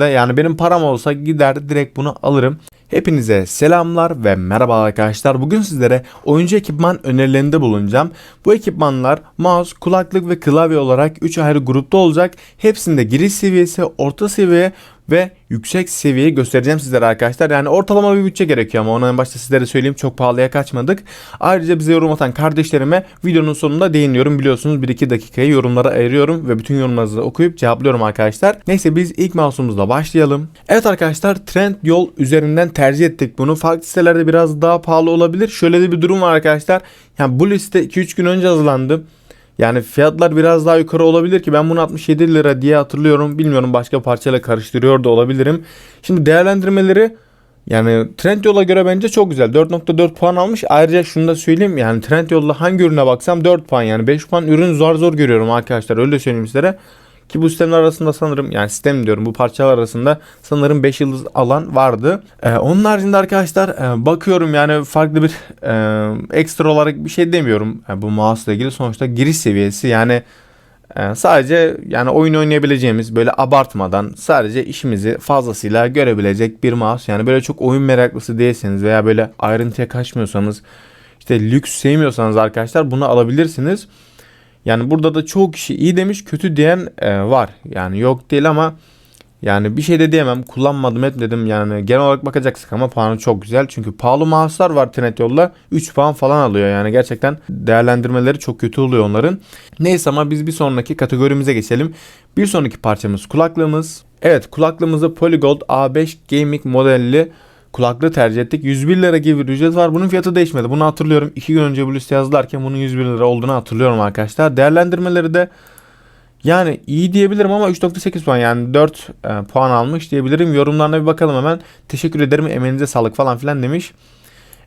Yani benim param olsa gider direkt bunu alırım. Hepinize selamlar ve merhaba arkadaşlar. Bugün sizlere oyuncu ekipman önerilerinde bulunacağım. Bu ekipmanlar mouse, kulaklık ve klavye olarak 3 ayrı grupta olacak. Hepsinde giriş seviyesi, orta seviye ve yüksek seviyeyi göstereceğim sizlere arkadaşlar. Yani ortalama bir bütçe gerekiyor ama onu en başta sizlere söyleyeyim çok pahalıya kaçmadık. Ayrıca bize yorum atan kardeşlerime videonun sonunda değiniyorum. Biliyorsunuz 1-2 dakikayı yorumlara ayırıyorum ve bütün yorumlarınızı okuyup cevaplıyorum arkadaşlar. Neyse biz ilk mouse'umuzla başlayalım. Evet arkadaşlar trend yol üzerinden tercih ettik bunu. Farklı sitelerde biraz daha pahalı olabilir. Şöyle de bir durum var arkadaşlar. Yani bu liste 2-3 gün önce hazırlandı. Yani fiyatlar biraz daha yukarı olabilir ki ben bunu 67 lira diye hatırlıyorum. Bilmiyorum başka parçayla karıştırıyor da olabilirim. Şimdi değerlendirmeleri yani Trendyol'a göre bence çok güzel. 4.4 puan almış. Ayrıca şunu da söyleyeyim. Yani Trendyol'da hangi ürüne baksam 4 puan yani 5 puan ürün zor zor görüyorum arkadaşlar. Öyle söyleyeyim sizlere. Ki bu sistemler arasında sanırım yani sistem diyorum bu parçalar arasında sanırım 5 yıldız alan vardı. Ee, onun haricinde arkadaşlar e, bakıyorum yani farklı bir e, ekstra olarak bir şey demiyorum e, bu mouse ile ilgili. Sonuçta giriş seviyesi yani e, sadece yani oyun oynayabileceğimiz böyle abartmadan sadece işimizi fazlasıyla görebilecek bir mouse. Yani böyle çok oyun meraklısı değilseniz veya böyle ayrıntıya kaçmıyorsanız işte lüks sevmiyorsanız arkadaşlar bunu alabilirsiniz. Yani burada da çoğu kişi iyi demiş kötü diyen e, var. Yani yok değil ama yani bir şey de diyemem. Kullanmadım etmedim yani genel olarak bakacaksak ama puanı çok güzel. Çünkü pahalı mouse'lar var Trendyol'da 3 puan falan alıyor. Yani gerçekten değerlendirmeleri çok kötü oluyor onların. Neyse ama biz bir sonraki kategorimize geçelim. Bir sonraki parçamız kulaklığımız. Evet kulaklığımızda Polygold A5 Gaming modelli kulaklığı tercih ettik. 101 lira gibi bir ücret var. Bunun fiyatı değişmedi. Bunu hatırlıyorum. 2 gün önce bu liste yazdılarken bunun 101 lira olduğunu hatırlıyorum arkadaşlar. Değerlendirmeleri de yani iyi diyebilirim ama 3.8 puan yani 4 e, puan almış diyebilirim. Yorumlarına bir bakalım hemen. Teşekkür ederim emeğinize sağlık falan filan demiş.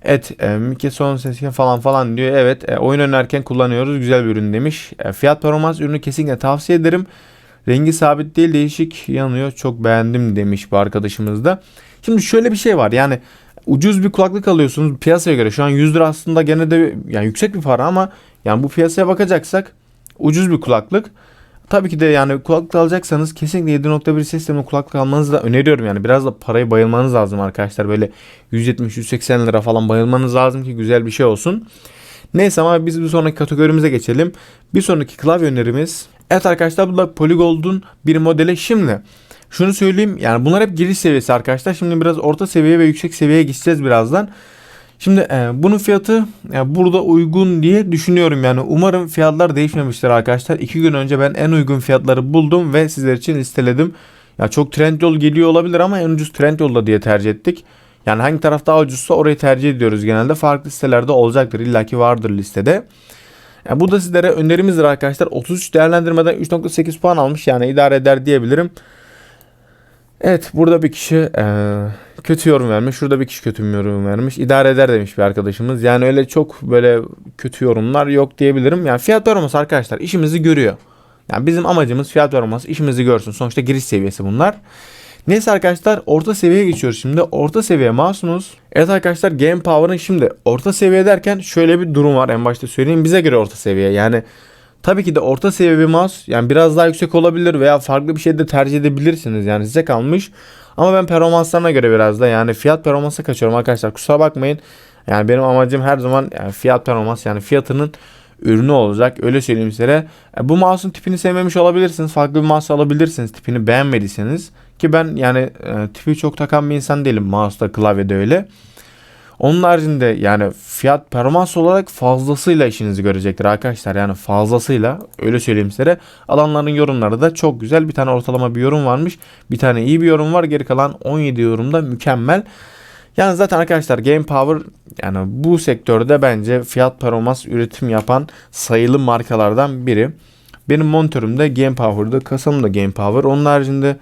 Evet e, Mike son sesi falan falan diyor. Evet e, oyun oynarken kullanıyoruz güzel bir ürün demiş. E, fiyat performans ürünü kesinlikle tavsiye ederim. Rengi sabit değil değişik yanıyor. Çok beğendim demiş bu arkadaşımız da. Şimdi şöyle bir şey var yani ucuz bir kulaklık alıyorsunuz piyasaya göre. Şu an 100 lira aslında gene de yani yüksek bir para ama yani bu piyasaya bakacaksak ucuz bir kulaklık. Tabii ki de yani kulaklık alacaksanız kesinlikle 7.1 sistemli kulaklık almanızı da öneriyorum. Yani biraz da parayı bayılmanız lazım arkadaşlar. Böyle 170-180 lira falan bayılmanız lazım ki güzel bir şey olsun. Neyse ama biz bir sonraki kategorimize geçelim. Bir sonraki klavye önerimiz. Evet arkadaşlar bu da Polygold'un bir modeli. Şimdi şunu söyleyeyim yani bunlar hep giriş seviyesi arkadaşlar. Şimdi biraz orta seviye ve yüksek seviyeye geçeceğiz birazdan. Şimdi e, bunun fiyatı e, burada uygun diye düşünüyorum yani umarım fiyatlar değişmemiştir arkadaşlar. 2 gün önce ben en uygun fiyatları buldum ve sizler için listeledim. Ya çok Trendyol geliyor olabilir ama en ucuz Trendyol'da diye tercih ettik. Yani hangi taraf daha ucuzsa orayı tercih ediyoruz genelde. Farklı sitelerde olacaktır illaki vardır listede. Yani bu da sizlere önerimizdir arkadaşlar. 33 değerlendirmeden 3.8 puan almış yani idare eder diyebilirim. Evet burada bir kişi e, kötü yorum vermiş. Şurada bir kişi kötü yorum vermiş. İdare eder demiş bir arkadaşımız. Yani öyle çok böyle kötü yorumlar yok diyebilirim. Yani fiyat performans arkadaşlar işimizi görüyor. Yani bizim amacımız fiyat performans işimizi görsün. Sonuçta giriş seviyesi bunlar. Neyse arkadaşlar orta seviyeye geçiyoruz şimdi. Orta seviye mouse'umuz. Evet arkadaşlar Game Power'ın şimdi orta seviye derken şöyle bir durum var en başta söyleyeyim. Bize göre orta seviye yani Tabii ki de orta seviye bir mouse yani biraz daha yüksek olabilir veya farklı bir şey de tercih edebilirsiniz. Yani size kalmış. Ama ben performanslarına göre biraz da yani fiyat performansa kaçıyorum arkadaşlar. Kusura bakmayın. Yani benim amacım her zaman yani fiyat performans yani fiyatının ürünü olacak. Öyle söyleyeyim size. E, bu mouse'un tipini sevmemiş olabilirsiniz. Farklı bir mouse alabilirsiniz tipini beğenmediyseniz. Ki ben yani e, tipi çok takan bir insan değilim. Mouse'da klavyede öyle. Onun haricinde yani fiyat performans olarak fazlasıyla işinizi görecektir arkadaşlar. Yani fazlasıyla öyle söyleyeyim size. Alanların yorumları da çok güzel. Bir tane ortalama bir yorum varmış. Bir tane iyi bir yorum var. Geri kalan 17 yorumda mükemmel. Yani zaten arkadaşlar Game Power yani bu sektörde bence fiyat performans üretim yapan sayılı markalardan biri. Benim monitörümde Game Power'dı. Kasamda Game Power. Onun haricinde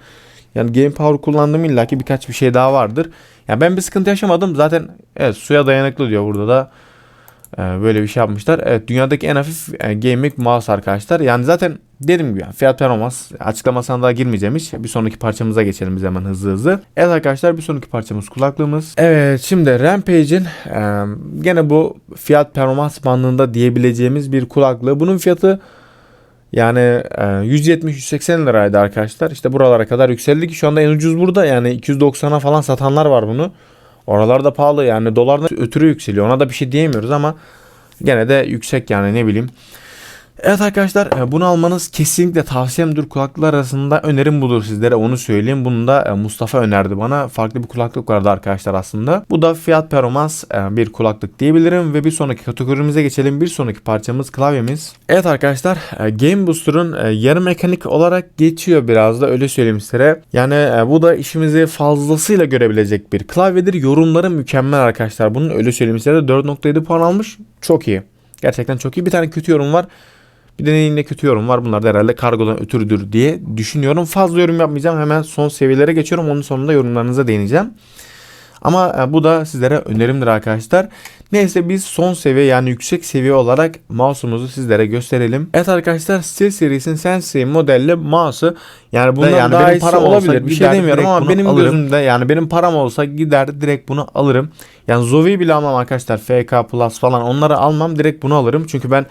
yani Game Power kullandığım illaki birkaç bir şey daha vardır. Ya ben bir sıkıntı yaşamadım. Zaten evet suya dayanıklı diyor burada da. Ee, böyle bir şey yapmışlar. Evet dünyadaki en hafif e, gaming mouse arkadaşlar. Yani zaten dedim gibi yani, fiyat performans açıklamasına daha girmeyeceğim hiç. Bir sonraki parçamıza geçelim biz hemen hızlı hızlı. Evet arkadaşlar bir sonraki parçamız kulaklığımız. Evet şimdi Rampage'in e, gene bu fiyat performans bandında diyebileceğimiz bir kulaklığı. Bunun fiyatı Yani e, 170-180 liraydı arkadaşlar. İşte buralara kadar yükseldi ki şu anda en ucuz burada. Yani 290'a falan satanlar var bunu. Oralarda pahalı yani dolardan ötürü yükseliyor. Ona da bir şey diyemiyoruz ama gene de yüksek yani ne bileyim. Evet arkadaşlar e, bunu almanız kesinlikle tavsiyemdir. Kulaklıklar arasında önerim budur sizlere onu söyleyeyim. Bunu da e, Mustafa önerdi bana. Farklı bir kulaklık vardı arkadaşlar aslında. Bu da fiyat performans e, bir kulaklık diyebilirim. Ve bir sonraki kategorimize geçelim. Bir sonraki parçamız klavyemiz. Evet arkadaşlar Game Booster'ın yarı mekanik olarak geçiyor biraz da öyle söyleyeyim size. Yani bu da işimizi fazlasıyla görebilecek bir klavyedir. Yorumları mükemmel arkadaşlar. Bunun öyle söyleyeyim size 4.7 puan almış. Çok iyi. Gerçekten çok iyi. Bir tane kötü yorum var. Bir de yine kötü yorum var. Bunlar da herhalde kargodan ötürüdür diye düşünüyorum. Fazla yorum yapmayacağım. Hemen son seviyelere geçiyorum. Onun sonunda yorumlarınıza değineceğim. Ama e, bu da sizlere önerimdir arkadaşlar. Neyse biz son seviye yani yüksek seviye olarak mouse'umuzu sizlere gösterelim. Evet arkadaşlar Steel serisinin Sensei modelli mouse'u yani bundan yani daha benim param olabilir bir şey demiyorum ama benim alırım. gözümde yani benim param olsa gider direkt bunu alırım. Yani Zovi bile almam arkadaşlar FK Plus falan onları almam direkt bunu alırım. Çünkü ben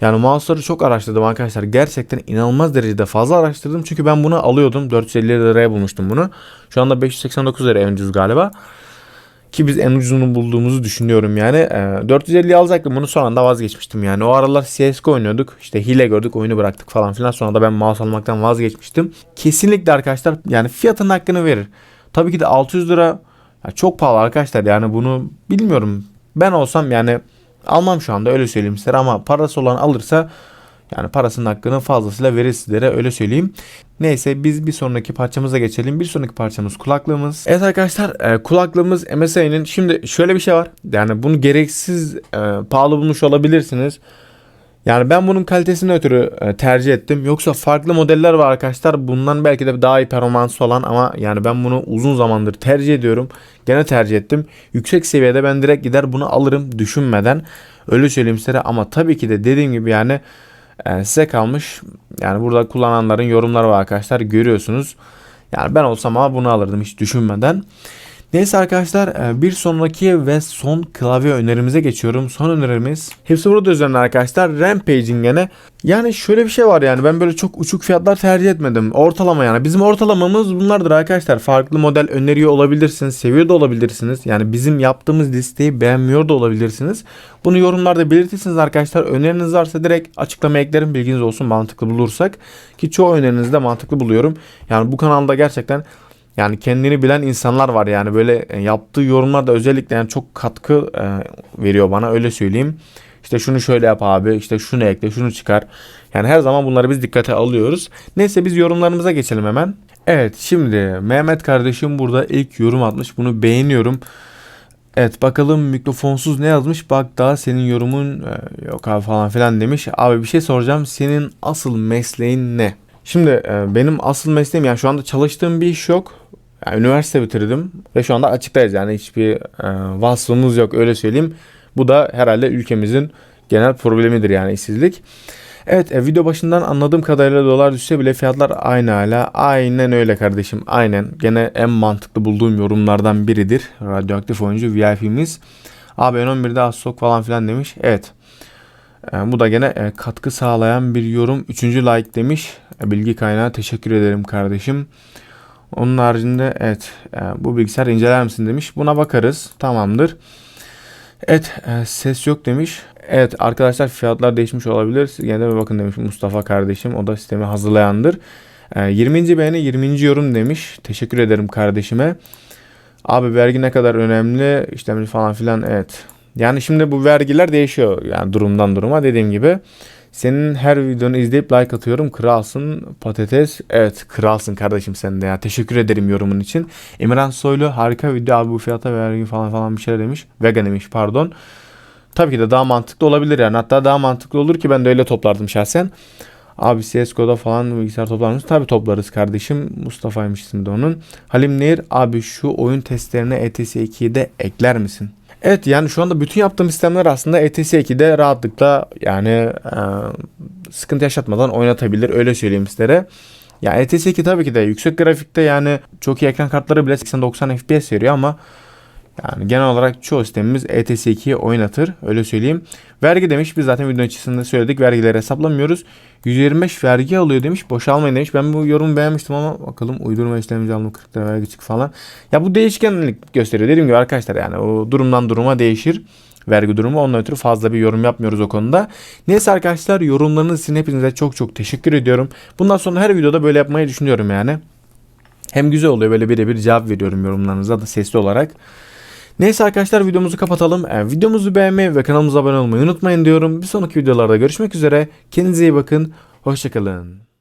yani mouse'ları çok araştırdım arkadaşlar. Gerçekten inanılmaz derecede fazla araştırdım. Çünkü ben bunu alıyordum. 450 liraya bulmuştum bunu. Şu anda 589 lira en ucuz galiba. Ki biz en ucuzunu bulduğumuzu düşünüyorum yani. E, 450 alacaktım bunu sonra da vazgeçmiştim yani. O aralar CSGO oynuyorduk. İşte hile gördük oyunu bıraktık falan filan. Sonra da ben mouse almaktan vazgeçmiştim. Kesinlikle arkadaşlar yani fiyatın hakkını verir. Tabii ki de 600 lira çok pahalı arkadaşlar yani bunu bilmiyorum. Ben olsam yani Almam şu anda öyle söyleyeyim size ama parası olan alırsa yani parasının hakkını fazlasıyla verir sizlere öyle söyleyeyim. Neyse biz bir sonraki parçamıza geçelim. Bir sonraki parçamız kulaklığımız. Evet arkadaşlar e, kulaklığımız MSI'nin şimdi şöyle bir şey var. Yani bunu gereksiz e, pahalı bulmuş olabilirsiniz. Yani ben bunun kalitesini ötürü e, tercih ettim. Yoksa farklı modeller var arkadaşlar. Bundan belki de daha iyi performansı olan ama yani ben bunu uzun zamandır tercih ediyorum. Gene tercih ettim. Yüksek seviyede ben direkt gider bunu alırım düşünmeden. Öyle söyleyeyim size ama tabii ki de dediğim gibi yani e, size kalmış. Yani burada kullananların yorumları var arkadaşlar görüyorsunuz. Yani ben olsam ama bunu alırdım hiç düşünmeden. Neyse arkadaşlar e, bir sonraki ve son klavye önerimize geçiyorum. Son önerimiz hepsi burada üzerine arkadaşlar Rampage'in gene. Yani şöyle bir şey var yani ben böyle çok uçuk fiyatlar tercih etmedim. Ortalama yani bizim ortalamamız bunlardır arkadaşlar. Farklı model öneriyor olabilirsiniz, seviyor da olabilirsiniz. Yani bizim yaptığımız listeyi beğenmiyor da olabilirsiniz. Bunu yorumlarda belirtirsiniz arkadaşlar. Öneriniz varsa direkt açıklama eklerim bilginiz olsun mantıklı bulursak. Ki çoğu önerinizi de mantıklı buluyorum. Yani bu kanalda gerçekten yani kendini bilen insanlar var yani böyle e, yaptığı yorumlar da özellikle yani çok katkı e, veriyor bana öyle söyleyeyim. İşte şunu şöyle yap abi işte şunu ekle şunu çıkar. Yani her zaman bunları biz dikkate alıyoruz. Neyse biz yorumlarımıza geçelim hemen. Evet şimdi Mehmet kardeşim burada ilk yorum atmış bunu beğeniyorum. Evet bakalım mikrofonsuz ne yazmış bak daha senin yorumun e, yok abi falan filan demiş. Abi bir şey soracağım senin asıl mesleğin ne? Şimdi e, benim asıl mesleğim yani şu anda çalıştığım bir iş yok. Yani üniversite bitirdim ve şu anda açıktayız yani hiçbir e, vasfımız yok öyle söyleyeyim. Bu da herhalde ülkemizin genel problemidir yani işsizlik. Evet e, video başından anladığım kadarıyla dolar düşse bile fiyatlar aynı hala. Aynen öyle kardeşim aynen. Gene en mantıklı bulduğum yorumlardan biridir. Radyoaktif oyuncu VIP'miz. Abi N11'de az sok falan filan demiş. Evet. E, bu da gene e, katkı sağlayan bir yorum. Üçüncü like demiş. E, bilgi kaynağı teşekkür ederim kardeşim. Onun haricinde evet e, bu bilgisayar inceler misin demiş. Buna bakarız. Tamamdır. Evet ses yok demiş. Evet arkadaşlar fiyatlar değişmiş olabilir. Siz gene de bakın demiş Mustafa kardeşim. O da sistemi hazırlayandır. E, 20. beğeni 20. yorum demiş. Teşekkür ederim kardeşime. Abi vergi ne kadar önemli işte falan filan evet. Yani şimdi bu vergiler değişiyor yani durumdan duruma dediğim gibi. Senin her videonu izleyip like atıyorum. Kralsın patates. Evet kralsın kardeşim sen de ya. Teşekkür ederim yorumun için. Emirhan Soylu harika video abi bu fiyata vergi falan falan bir şeyler demiş. Vegan demiş pardon. Tabii ki de daha mantıklı olabilir yani. Hatta daha mantıklı olur ki ben de öyle toplardım şahsen. Abi CSGO'da falan bilgisayar toplar mısın? Tabii toplarız kardeşim. Mustafa'ymış ismi de onun. Halim Nehir abi şu oyun testlerine ETS 2'yi de ekler misin? Evet yani şu anda bütün yaptığım sistemler aslında ETS 2'de rahatlıkla yani e, sıkıntı yaşatmadan oynatabilir öyle söyleyeyim sizlere. Ya ETS 2 tabii ki de yüksek grafikte yani çok iyi ekran kartları bile 80-90 FPS veriyor ama Yani genel olarak çoğu sistemimiz ETS2'yi oynatır. Öyle söyleyeyim. Vergi demiş. Biz zaten video içerisinde söyledik. Vergileri hesaplamıyoruz. 125 vergi alıyor demiş. Boşalmayın demiş. Ben bu yorumu beğenmiştim ama bakalım uydurma işlemci alımı 40 lira vergi çık falan. Ya bu değişkenlik gösteriyor. Dediğim gibi arkadaşlar yani o durumdan duruma değişir vergi durumu. Ondan ötürü fazla bir yorum yapmıyoruz o konuda. Neyse arkadaşlar yorumlarınız için hepinize çok çok teşekkür ediyorum. Bundan sonra her videoda böyle yapmayı düşünüyorum yani. Hem güzel oluyor böyle birebir cevap veriyorum yorumlarınıza da sesli olarak. Neyse arkadaşlar videomuzu kapatalım. E, videomuzu beğenmeyi ve kanalımıza abone olmayı unutmayın diyorum. Bir sonraki videolarda görüşmek üzere. Kendinize iyi bakın. Hoşçakalın.